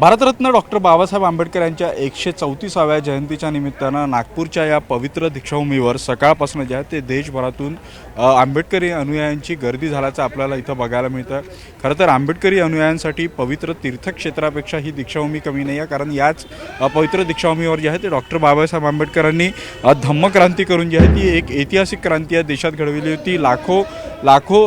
Bharat Ratna doctor Babasaheb Ambedkar यांच्या एकशे चौतीसाव्या जयंतीच्या निमित्तानं नागपूरच्या या पवित्र दीक्षाभूमीवर सकाळपासून जे आहे ते देशभरातून आंबेडकरी अनुयायांची गर्दी झाल्याचं आपल्याला इथं बघायला मिळतं. खरं तर आंबेडकरी अनुयायांसाठी पवित्र तीर्थक्षेत्रापेक्षा ही दीक्षाभूमी कमी नाही आहे कारण याच पवित्र दीक्षाभूमीवर जे आहे ते डॉक्टर बाबासाहेब आंबेडकरांनी धम्मक्रांती करून जी आहे ती एक ऐतिहासिक क्रांती या देशात घडविली होती. लाखो लाखो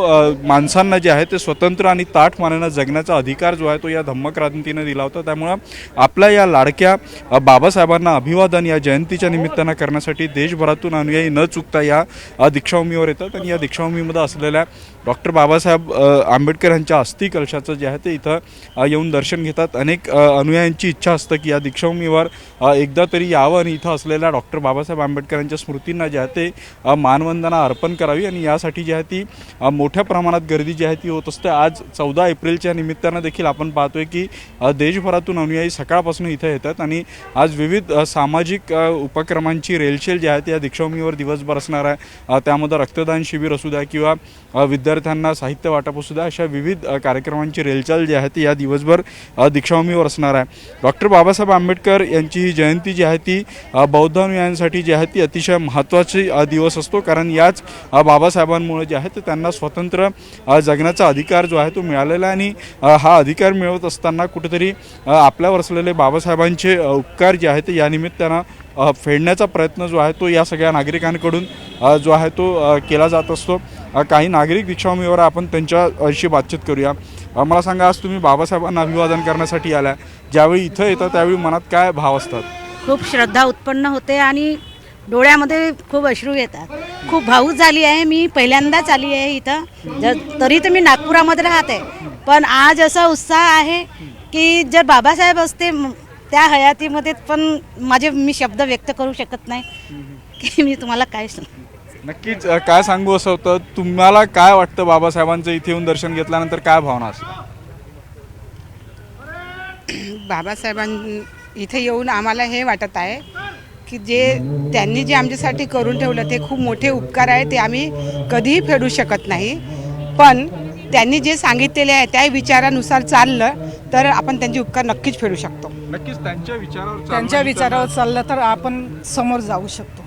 माणसांना जे आहे ते स्वतंत्र आणि ताठ मानानं जगण्याचा अधिकार जो आहे तो या धम्मक्रांतीनं दिला होता. त्यामुळं आपल्या या लाडक्या बाबासाहेबांना अभिवादन या जयंतीच्या निमित्तानं करण्यासाठी देशभरातून अनुयायी न चुकता या दीक्षाभूमीवर येतात. आणि या दीक्षाभूमीमध्ये असलेल्या डॉक्टर बाबासाहेब आंबेडकर यांच्या अस्थि कलशाचं जे आहे ते इथं येऊन दर्शन घेतात. अनेक अनुयायांची इच्छा असतं की या दीक्षाभूमीवर एकदा तरी यावं. आणि इथं असलेल्या डॉक्टर बाबासाहेब आंबेडकरांच्या स्मृतींना जे आहे ते मानवंदना अर्पण करावी. आणि यासाठी जी आहे ती मोठ्या प्रमाणात गर्दी जी आहे ती होत असते. आज चौदा एप्रिलच्या निमित्तानं देखील आपण पाहतोय की देशभरातून अनुयायी सकाळपासून इथं येतात. आणि आज विविध सामाजिक उपक्रमांची रेलचेल जी आहे ती या दीक्षाभूमीवर दिवसभर असणार आहे. त्यामध्ये रक्तदान शिबिर असू द्या किंवा विद्या विद्यार्थ्यांना साहित्य वाटप अशा विविध कार्यक्रमांची रेलचाल जी आहे ती या दिवसभर दीक्षाभूमीवर असणार आहे. डॉक्टर बाबासाहेब आंबेडकर यांची जयंती जी आहे ती अ, बौद्ध जी आहे ती अतिशय महत्त्वाची दिवस असतो. कारण याच बाबासाहेबांमुळे जे आहे ते त्यांना स्वतंत्र जगण्याचा अधिकार जो आहे तो मिळालेला आहे. आणि हा अधिकार मिळवत असताना कुठेतरी आपल्यावर असलेले बाबासाहेबांचे उपकार जे आहेत ते फेडण्याचा प्रयत्न जो आहे तो या सगळ्या नागरिकांकडून जो आहे तो केला जात असतो. काही नागरिक दीक्षाभूमीवर आपण त्यांच्याशी बातचीत करूया. मला सांगा आज तुम्ही बाबासाहेबांना अभिवादन करण्यासाठी आला ज्यावेळी इथं येतं त्यावेळी मनात काय भाव असतात? खूप श्रद्धा उत्पन्न होते आणि डोळ्यामध्ये खूप अश्रू येतात. खूप भाऊक झाली आहे. मी पहिल्यांदाच आली आहे इथं. जर तरी तर मी नागपुरामध्ये राहते. पण आज असा उत्साह आहे की जर बाबासाहेब असते त्या हयातीमध्ये पण माझे मी शब्द व्यक्त करू शकत नाही. की मी तुम्हाला काय सांगू? नक्कीच अ, काय सांगू असं होतं तुम्हाला काय वाटतं बाबासाहेबांचं इथे येऊन दर्शन घेतल्यानंतर काय भावना असेल बाबासाहेबां इथे येऊन आम्हाला हे वाटत आहे की जे त्यांनी जे आमच्यासाठी करून ठेवलं ते खूप मोठे उपकार आहे ते आम्ही कधीही फेडू शकत नाही. पण त्यांनी जे सांगितलेले आहे त्या विचारानुसार चाललं तर आपण त्यांचे उपकार नक्कीच फेडू शकतो. नक्कीच त्यांच्या विचारावर त्यांच्या विचारावर चाललं तर आपण समोर जाऊ शकतो.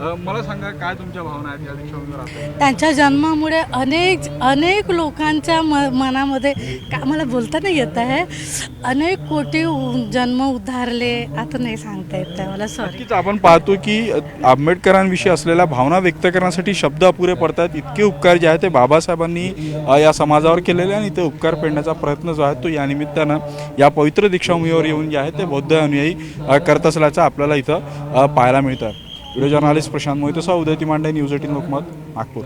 मला सांगा काय तुमच्या भावना आहेत या? त्यांच्या जन्मामुळे अनेक अनेक लोकांच्या म मनामध्ये का मला बोलता नाही येत आहे. अनेक कोटी जन्म उद्धारले आता नाही सांगता येत आहे मला सॉरी नक्कीच आपण पाहतो की आंबेडकरांविषयी असलेल्या भावना व्यक्त करण्यासाठी शब्द अपुरे पडतात. इतके उपकार जे आहेत ते बाबासाहेबांनी अ, या समाजावर केलेले आणि ते उपकार फेडण्याचा प्रयत्न जो आहे तो या निमित्तानं या पवित्र दीक्षाभूमीवर येऊन जे आहे ते बौद्ध अनुयायी अ, करत असल्याचं आपल्याला इथं अ, पाहायला मिळतं. व्हिडिओ जर्नालिस्ट प्रशांत मोहितसह उदयती मांडे न्यूज एटीन लोकमत नागपूर.